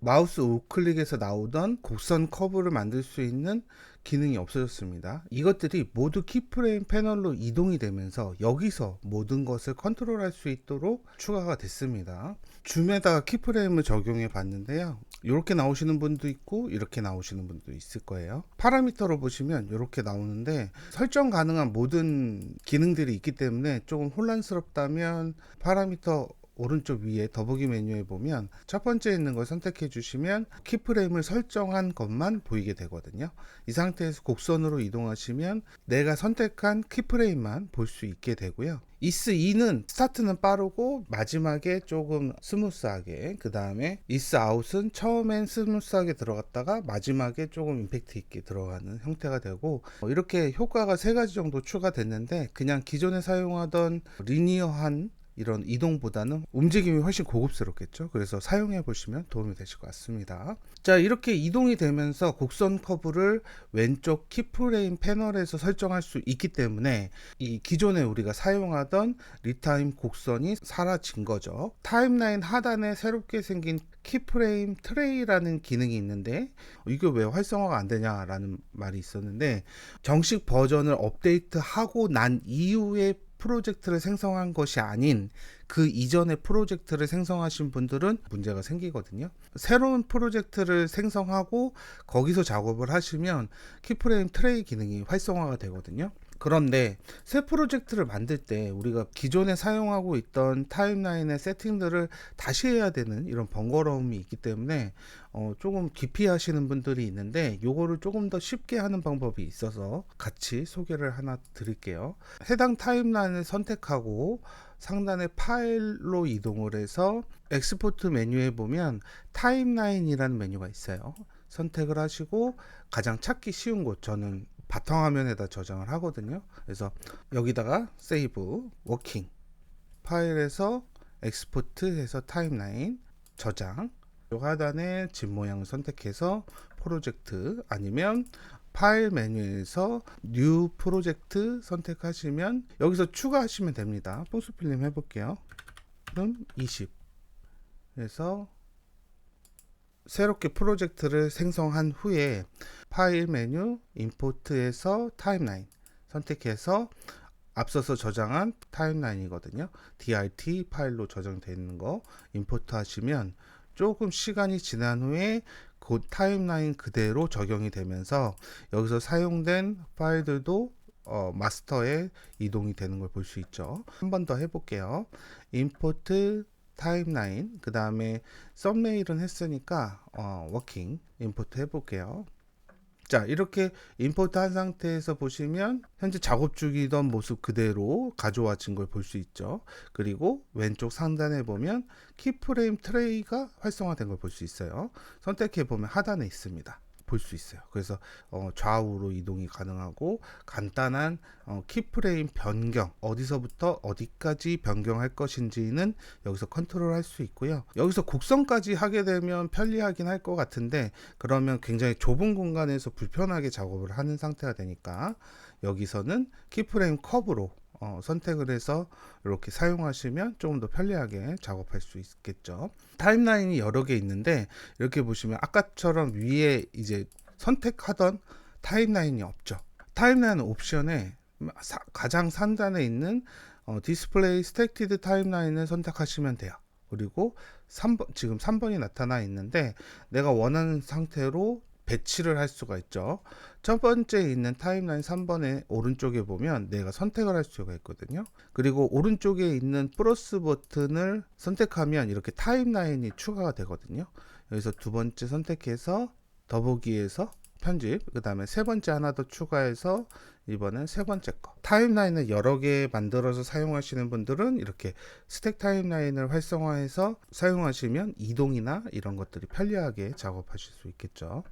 마우스 우클릭에서 나오던 곡선 커브를 만들 수 있는 기능이 없어졌습니다. 이것들이 모두 키프레임 패널로 이동이 되면서 여기서 모든 것을 컨트롤할 수 있도록 추가가 됐습니다. 줌에다가 키프레임을 적용해 봤는데요. 이렇게 나오시는 분도 있고 이렇게 나오시는 분도 있을 거예요. 파라미터로 보시면 이렇게 나오는데 설정 가능한 모든 기능들이 있기 때문에 조금 혼란스럽다면 파라미터 오른쪽 위에 더보기 메뉴에 보면 첫 번째 있는 걸 선택해 주시면 키프레임을 설정한 것만 보이게 되거든요. 이 상태에서 곡선으로 이동하시면 내가 선택한 키프레임만 볼 수 있게 되고요. 이스 2는 스타트는 빠르고 마지막에 조금 스무스하게 그 다음에 이스 아웃은 처음엔 스무스하게 들어갔다가 마지막에 조금 임팩트 있게 들어가는 형태가 되고 어, 이렇게 효과가 세 가지 정도 추가됐는데 그냥 기존에 사용하던 리니어한 이런 이동보다는 움직임이 훨씬 고급스럽겠죠. 그래서 사용해 보시면 도움이 되실 것 같습니다. 자, 이렇게 이동이 되면서 곡선 커브를 왼쪽 키프레임 패널에서 설정할 수 있기 때문에 이 기존에 우리가 사용하던 리타임 곡선이 사라진 거죠. 타임라인 하단에 새롭게 생긴 키프레임 트레이라는 기능이 있는데 이게 왜 활성화가 안 되냐라는 말이 있었는데 정식 버전을 업데이트하고 난 이후에 프로젝트를 생성한 것이 아닌 그 이전의 프로젝트를 생성하신 분들은 문제가 생기거든요. 새로운 프로젝트를 생성하고 거기서 작업을 하시면 키프레임 트레이 기능이 활성화가 되거든요. 그런데 새 프로젝트를 만들 때 우리가 기존에 사용하고 있던 타임라인의 세팅들을 다시 해야 되는 이런 번거로움이 있기 때문에 어 조금 기피 하시는 분들이 있는데 요거를 조금 더 쉽게 하는 방법이 있어서 같이 소개를 하나 드릴게요. 해당 타임라인을 선택하고 상단에 파일로 이동을 해서 엑스포트 메뉴에 보면 타임라인이라는 메뉴가 있어요. 선택을 하시고 가장 찾기 쉬운 곳 저는 바탕화면에다 저장을 하거든요. 그래서 여기다가 세이브 워킹 파일에서 엑스포트 해서 타임라인 저장 요 하단에 집 모양을 선택해서 프로젝트 아니면 파일 메뉴에서 뉴 프로젝트 선택하시면 여기서 추가하시면 됩니다. 뽕수 필름 해볼게요. 그럼 20 그래서 새롭게 프로젝트를 생성한 후에 파일 메뉴 임포트에서 타임라인 선택해서 앞서서 저장한 타임라인이거든요. DRT 파일로 저장되어 있는 거 임포트 하시면 조금 시간이 지난 후에 그 타임라인 그대로 적용이 되면서 여기서 사용된 파일들도 어, 마스터에 이동이 되는 걸 볼 수 있죠. 한 번 더 해볼게요. 임포트 타임라인 그 다음에 썸네일은 했으니까 어, 워킹 임포트 해볼게요. 자 이렇게 임포트 한 상태에서 보시면 현재 작업 중이던 모습 그대로 가져와진 걸 볼 수 있죠. 그리고 왼쪽 상단에 보면 키프레임 트레이가 활성화된 걸 볼 수 있어요. 선택해 보면 하단에 있습니다 볼 수 있어요. 그래서 어, 좌우로 이동이 가능하고 간단한 어, 키프레임 변경 어디서부터 어디까지 변경할 것인지는 여기서 컨트롤 할 수 있고요. 여기서 곡선까지 하게 되면 편리하긴 할 것 같은데 그러면 굉장히 좁은 공간에서 불편하게 작업을 하는 상태가 되니까 여기서는 키프레임 컵으로 어, 선택을 해서 이렇게 사용하시면 조금 더 편리하게 작업할 수 있겠죠. 타임라인이 여러 개 있는데 이렇게 보시면 아까처럼 위에 이제 선택하던 타임라인이 없죠. 타임라인 옵션에 사, 가장 상단에 있는 어, 디스플레이 스택티드 타임라인을 선택하시면 돼요. 그리고 3번 지금 3번이 나타나 있는데 내가 원하는 상태로 배치를 할 수가 있죠. 첫 번째 있는 타임라인 3번의 오른쪽에 보면 내가 선택을 할 수가 있거든요. 그리고 오른쪽에 있는 플러스 버튼을 선택하면 이렇게 타임라인이 추가가 되거든요. 여기서 두 번째 선택해서 더보기에서 편집, 그 다음에 세 번째 하나 더 추가해서 이번엔 세 번째 거. 타임라인을 여러 개 만들어서 사용하시는 분들은 이렇게 스택 타임라인을 활성화해서 사용하시면 이동이나 이런 것들이 편리하게 작업하실 수 있겠죠.